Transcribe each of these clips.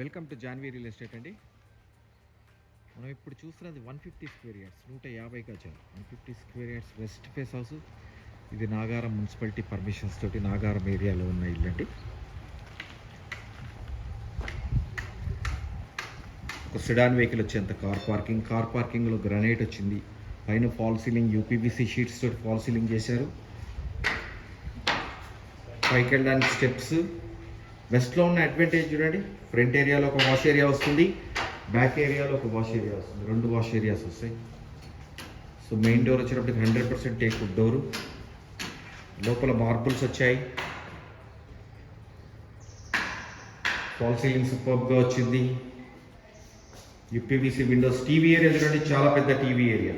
Welcome to Janhvi real estate అండి. మనం ఇప్పుడు చూస్తున్నది వన్ ఫిఫ్టీ స్క్వేర్ యార్డ్స్ నూట యాభై గజాలు. One fifty square yards west face house. ఇది నాగారం మున్సిపాలిటీ పర్మిషన్స్ తోటి నాగారం ఏరియాలో ఉన్న ఇల్లు అండి ఒక సిడాన్ వెహికల్ వచ్చేంత కార్ పార్కింగ్ కార్ పార్కింగ్లో గ్రనైట్ వచ్చింది. పైన ఫాల్ సీలింగ్ యూపీబీసీ షీట్స్ తోటి ఫాల్ సీలింగ్ చేశారు. పైకి వెళ్ళడానికి స్టెప్స్ వెస్ట్లో ఉన్న అడ్వాంటేజ్ చూడండి. ఫ్రంట్ ఏరియాలో ఒక వాష్ ఏరియా వస్తుంది. బ్యాక్ ఏరియాలో ఒక వాష్ ఏరియా వస్తుంది. రెండు వాష్ ఏరియాస్ వస్తాయి. సో మెయిన్ డోర్ వచ్చేటప్పటికి హండ్రెడ్ పర్సెంట్ టేక్ డోరు లోపల మార్బుల్స్ వచ్చాయి. ఫాల్ సీలింగ్ సూపర్గా వచ్చింది. యూపీవీసీ విండోస్ టీవీ ఏరియా చూడండి. చాలా పెద్ద టీవీ ఏరియా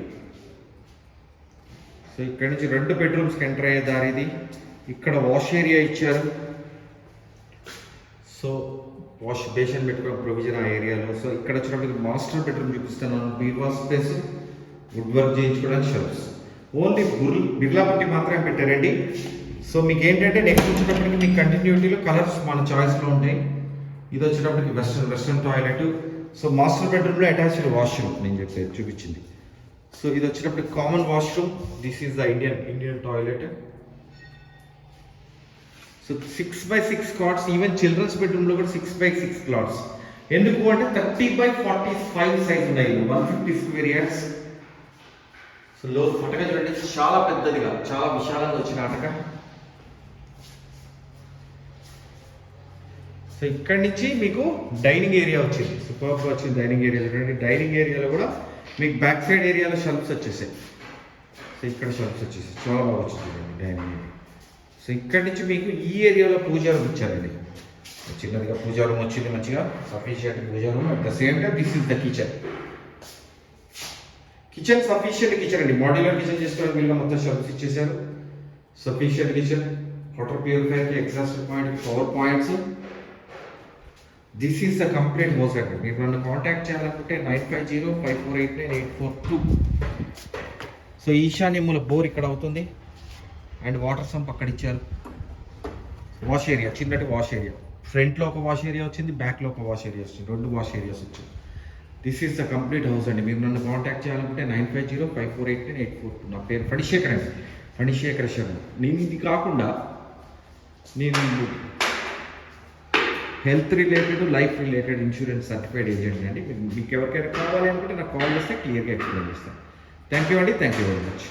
సో ఇక్కడ నుంచి రెండు బెడ్రూమ్స్కి ఎంటర్ అయ్యే దారి ఇది. ఇక్కడ వాష్ ఏరియా ఇచ్చారు. సో వాష్ బేషన్ పెట్టుకున్న ప్రొవిజన్ ఆ ఏరియాలో. సో ఇక్కడ వచ్చినప్పటికి మాస్టర్ బెడ్రూమ్ చూపిస్తాను. బీర్వా స్పేస్ వుడ్ వర్క్ చేయించుకోవడానికి షెల్ఫ్స్. ఓన్లీ బుర్ బిర్లా పట్టి మాత్రమే పెట్టారండి. సో మీకు ఏంటంటే నెక్స్ట్ వచ్చేటప్పటికి మీకు కంటిన్యూటీలో కలర్స్ మన చాయిస్లో ఉంటాయి. ఇది వచ్చేటప్పటికి western western toilet. So master బెడ్రూమ్లో అటాచ్డ్ వాష్రూమ్ నేను చెప్పేది చూపించింది. సో ఇది వచ్చేటప్పటికి common washroom. This is the Indian Indian toilet so six by six closets even children's బెడ్రూమ్లో కూడా సిక్స్ బై సిక్స్ క్లాట్స్ ఎందుకు అంటే thirty by forty five size ఉన్నాయి. One fifty square years so లో అటక చూడండి చాలా పెద్దదిగా చాలా విశాలంగా వచ్చిన అటక సో ఇక్కడి నుంచి మీకు డైనింగ్ ఏరియా వచ్చింది. సూపర్గా వచ్చింది డైనింగ్ ఏరియా చూడండి డైనింగ్ ఏరియాలో కూడా మీకు బ్యాక్ సైడ్ ఏరియాలో షెల్ఫ్స్ వచ్చేసాయి. సో ఇక్కడ షెల్ఫ్స్ వచ్చేసాయి. చాలా బాగా వచ్చింది డైనింగ్ ఏరియా ఇక్కడి నుంచి మీకు ఈ ఏరియాలో పూజా రూమ్ ఇచ్చారండి. చిన్నదిగా పూజా రూమ్ వచ్చింది మంచిగా. Sufficient puja room at the same time this is the kitchen kitchen sufficient kitchen అండి. మాడ్యులర్ కిచెన్ చేసుకోవడానికి వీళ్ళ మొత్తం షెల్ఫ్స్ ఇచ్చేసారు sufficient kitchen water ప్యూరిఫైర్కి exhaust point power points this is the complete house అండి. మీరు నన్ను కాంటాక్ట్ చేయాలనుకుంటే nine five zero five four eight nine eight four two so ఈశాన్యముల bore ఇక్కడ అవుతుంది. అండ్ వాటర్ సంప్ అక్కడ ఇచ్చారు. వాష్ ఏరియా చిన్నటి వాష్ ఏరియా ఫ్రంట్లో ఒక వాష్ ఏరియా వచ్చింది బ్యాక్లో ఒక వాష్ ఏరియా వచ్చింది. రెండు వాష్ ఏరియాస్ వచ్చాయి this is the complete house అండి. మీరు నన్ను కాంటాక్ట్ చేయాలనుకుంటే nine five zero five four eight nine eight four two నా పేరు ఫణిశేఖర్ అండి. ఫణిశేఖర్ శర్మ. నేను ఇది కాకుండా నేను health related life related insurance certified agent అండి. మీకు ఎవరికైనా కావాలి అనుకుంటే నాకు కాల్ చేస్తే క్లియర్గా ఎక్స్ప్లెయిన్ చేస్తాను. థ్యాంక్ యూ అండి. Thank you very much